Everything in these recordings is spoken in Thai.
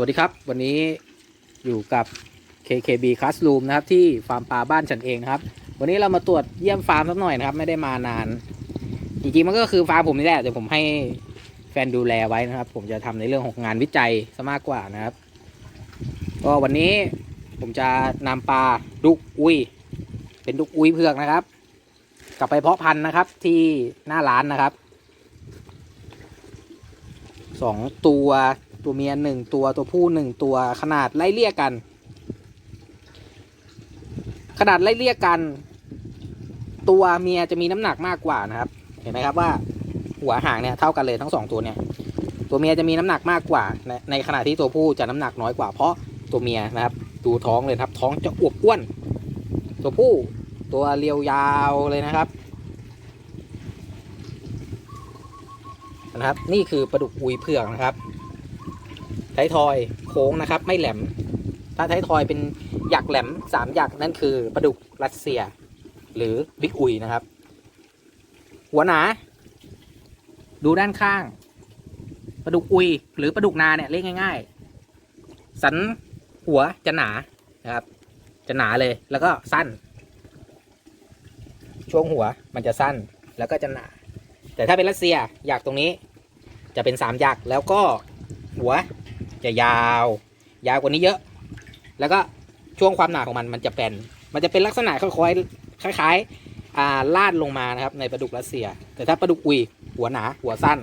วัสดีครับ วันนี้อยู่กับ KKB Classroom นะครับ ที่ฟาร์มปลาบ้านฉันเองนะครับ วันนี้เรามาตรวจเยี่ยมฟาร์มสักหน่อยนะครับ ไม่ได้มานาน จริงๆมันก็คือฟาร์มผมนี่แหละแต่ผมให้แฟนดูแลไว้นะครับ ผมจะทำในเรื่องของงานวิจัยซะมากกว่านะครับ ก็วันนี้ผมจะนำปลาดุกอุยเป็นดุกอุยเผือกนะครับ กลับไปเพาะพันธุ์นะครับที่หน้าร้านนะครับสองตัว ตัวเมียหนึ่งตัวตัวผู้หนึ่งตัวขนาดไล่เลี่ยกัน ขนาดไล่เลี่ยกัน ตัวเมียจะมีน้ำหนักมากกว่านะครับ เห็นไหมครับว่าหัวหางเนี่ยเท่ากันเลยทั้งสองตัวเนี่ย ตัวเมียจะมีน้ำหนักมากกว่าในในขณะที่ตัวผู้จะน้ำหนักน้อยกว่า เพราะตัวเมียนะครับ ดูท้องเลยครับ ท้องจะอวบอ้วน ตัวผู้ตัวเรียวยาวเลยนะครับนะครับ นี่คือปลาดุกอุยเผือกนะครับ ท้ายทอยโค้งนะครับ ไม่แหลม ถ้าท้ายทอยเป็นหยักแหลมสามหยักนั่นคือปลาดุกรัสเซีย หรือบิ๊กอุยนะครับ หัวหนา ดูด้านข้างปลาดุกอุย หรือปลาดุกนาเนี่ยเรียกง่าย ๆ สันหัวจะหนานะครับ จะหนาเลยแล้วก็สั้น ช่วงหัวมันจะสั้นแล้วก็จะหนา แต่ถ้าเป็นรัสเซียอยากตรงนี้จะเป็นสามหยักแล้วก็หัว จะยาว ยาวกว่านี้เยอะ แล้วก็ช่วงความหนาของมันมันจะเป็นมันจะเป็นลักษณะค่อยๆคล้ายๆอ่าลาดลงมานะครับในปลาดุกรัสเซีย แต่ถ้าปลาดุกอุยหัวหนา หัวสั้น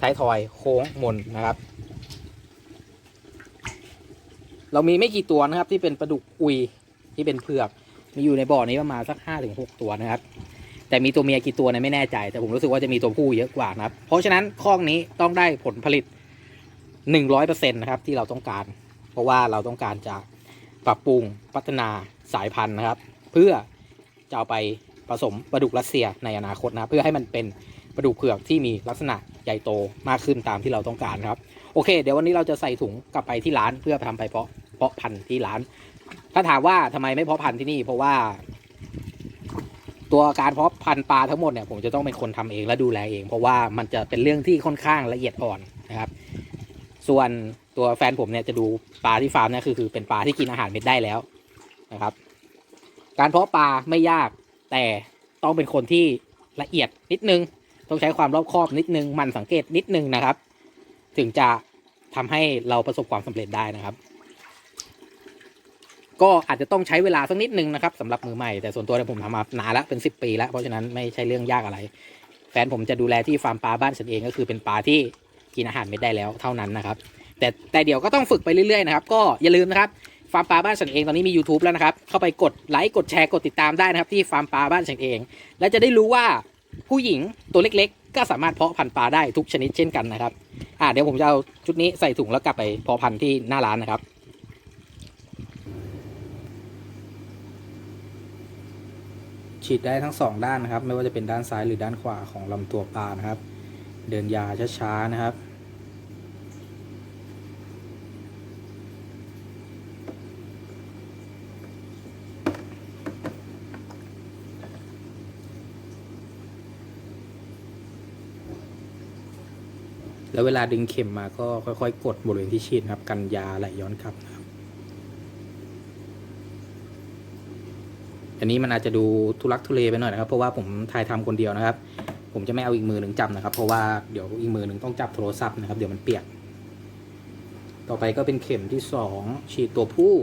ท้ายทอยโค้งมนนะครับ เรามีไม่กี่ตัวนะครับ ที่เป็นปลาดุกอุยที่เป็นเผือก มีอยู่ในบ่อนี้ประมาณสักห้าถึงหกตัวนะครับ แต่มีตัวเมียกี่ตัวเนี่ยไม่แน่ใจ แต่ผมรู้สึกว่าจะมีตัวผู้เยอะกว่านะครับ เพราะฉะนั้นข้องนี้ต้องได้ผลผลิต หนึ่งร้อยเปอร์เซ็นต์นะครับที่เราต้องการ เพราะว่าเราต้องการจะปรับปรุงพัฒนาสายพันธุ์นะครับ เพื่อจะเอาไปผสมปลาดุกรัสเซียในอนาคตนะเพื่อให้มันเป็นปลาดุกเผือกที่มีลักษณะใหญ่โตมากขึ้นตามที่เราต้องการครับ โอเค เดี๋ยววันนี้เราจะใส่ถุงกลับไปที่ร้านเพื่อทำไปเพาะเพาะพันธุ์ที่ร้าน ถ้าถามว่าทำไมไม่เพาะพันธุ์ที่นี่ เพราะว่า ตัวการเพาะพันธุ์ปลาทั้งหมดเนี่ยผมจะต้องเป็นคนทำเองและดูแลเอง เพราะว่ามันจะเป็นเรื่องที่ค่อนข้างละเอียดอ่อนนะครับ ส่วนตัวแฟนผมเนี่ยจะดูปลาที่ฟาร์มเนี่ยคือคือเป็นปลาที่กินอาหารเม็ดได้แล้วนะครับ การเพาะปลาไม่ยากแต่ต้องเป็นคนที่ละเอียดนิดนึง ต้องใช้ความรอบคอบนิดนึงมันสังเกตนิดนึงนะครับ ถึงจะทำให้เราประสบความสำเร็จได้นะครับ ก็อาจจะต้องใช้เวลาสักนิดนึงนะครับสำหรับมือใหม่แต่ส่วนตัวเนี่ยผมทำมานานแล้วเป็นสิบปีแล้วเพราะฉะนั้นไม่ใช่เรื่องยากอะไร แฟนผมจะดูแลที่ฟาร์มปลาบ้านฉันเองก็คือเป็นปลาที่ กินอาหารไม่ได้แล้วเท่านั้นนะครับ แต่แต่เดี๋ยวก็ต้องฝึกไปเรื่อยๆนะครับก็อย่าลืมนะครับฟาร์มปลาบ้านฉันเองตอนนี้มี YouTube แล้วนะครับ เข้าไปกดไลค์กดแชร์กดติดตามได้นะครับที่ฟาร์มปลาบ้านฉันเอง และจะได้รู้ว่าผู้หญิงตัวเล็กๆ ก็สามารถเพาะพันธุ์ปลาได้ทุกชนิดเช่นกันนะครับอ่าเดี๋ยวผมจะเอาชุดนี้ใส่ถุงแล้วกลับไปเพาะพันธุ์ที่หน้าร้านนะครับฉีดได้ทั้งสองด้านนะครับ ไม่ว่าจะเป็นด้านซ้ายหรือด้านขวาของลำตัวปลานะครับ เดินยาช้าๆนะครับ แล้วเวลาดึงเข็มมาก็ค่อยๆ กดบริเวณที่ฉีดครับ กันยาไหลย้อนกลับนะครับ อันนี้มันอาจจะดูทุลักทุเลไปหน่อยนะครับ เพราะว่าผมถ่ายทำคนเดียวนะครับ ผมจะไม่เอาอีกมือหนึ่งจับนะครับ เพราะว่าเดี๋ยวอีกมือหนึ่งต้องจับโทรศัพท์นะครับ เดี๋ยวมันเปียก ต่อไปก็เป็นเข็มที่สองฉีดตัวผู้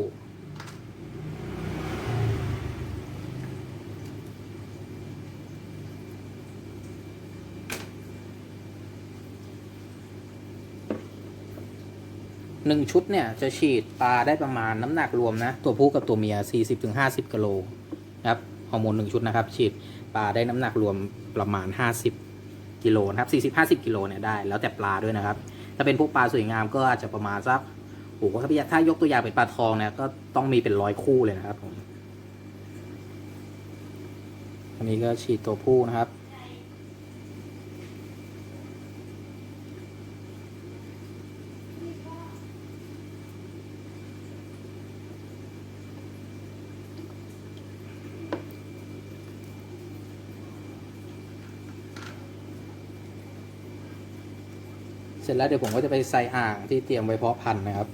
หนึ่งชุดเนี่ยจะฉีดปลาได้ประมาณน้ำหนักรวมนะ ตัวผู้กับตัวเมีย 40-50กิโลนะครับฮอร์โมนหนึ่งชุดนะครับ ฉีดปลาได้น้ำหนักรวมประมาณ 50กิโลนะครับ40-50กิโลเนี่ยได้ แล้วแต่ปลาด้วยนะครับ ถ้าเป็นพวกปลาสวยงามก็อาจจะประมาณสักโอ้โหถ้าถ้ายกตัวอย่างเป็นปลาทองเนี่ยก็ต้องมีเป็นร้อยคู่เลยนะครับผมอันนี้ก็ฉีดตัวผู้นะครับ สร็จแล้วเดี๋ยวผมก็จะไปใส่อ่างที่เตรียมไว้เพาะพันธุ์นะครับ